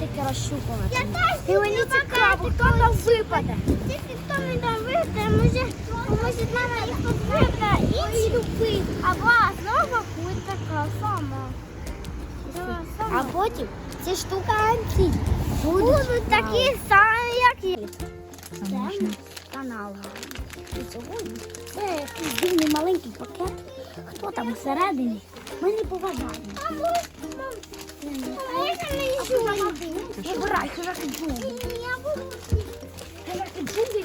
таке розщупувати. І мені цікаво, хто там випаде. Тільки хто не давити, може, може мама їх подвигне і любить. Або знову буде така сама. А потім ці штуканці будуть, Будуть такі самі, як і. Це канал. І сьогодні це якийсь дивний маленький пакет. Хто там всередині? Ми не поважаємо. Вибирай, хижаки джунглі. Хижаки джунглі.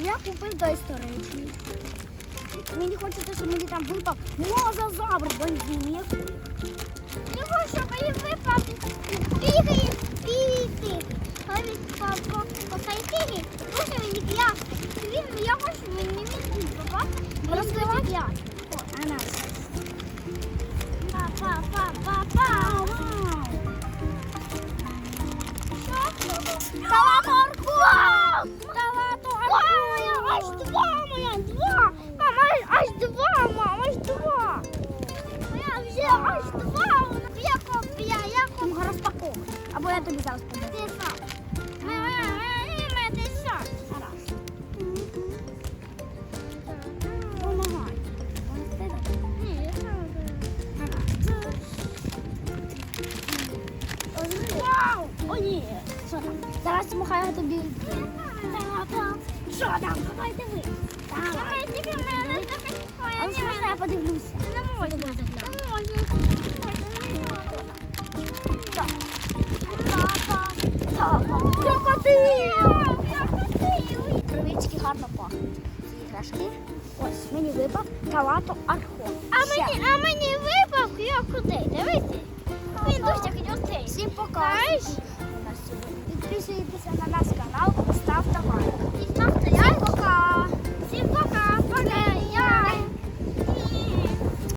Я купив доісторичний. Мені хочеться, щоб мені там випав мозазавр бензин. Його, щоб він випав, бігає, бігає. Коли він по, сайті, дуже він я. Він, я хочу, не міг попасти. П'ять. Па, па. Талатор! Талатор! Аж два, моя, два! Мама, аж два, мама, аж два! Моя вже аж два! Я копія, я Там розпаковка. Або я тобі зараз подам. Ти сам. О, ні. Що? Зараз махаю тобі. Що там? Давай диви. Давай. А що можна я подивлюся? Не можна. Не можна. Крокодил! Гарно пахнуть. Ці іграшки. Ось мені випав калато архон. А мені, а мені випав крокодил, дивися. Він дуже хитрий. Всім покажу. Підписуйтеся на наш канал, ставте лайк.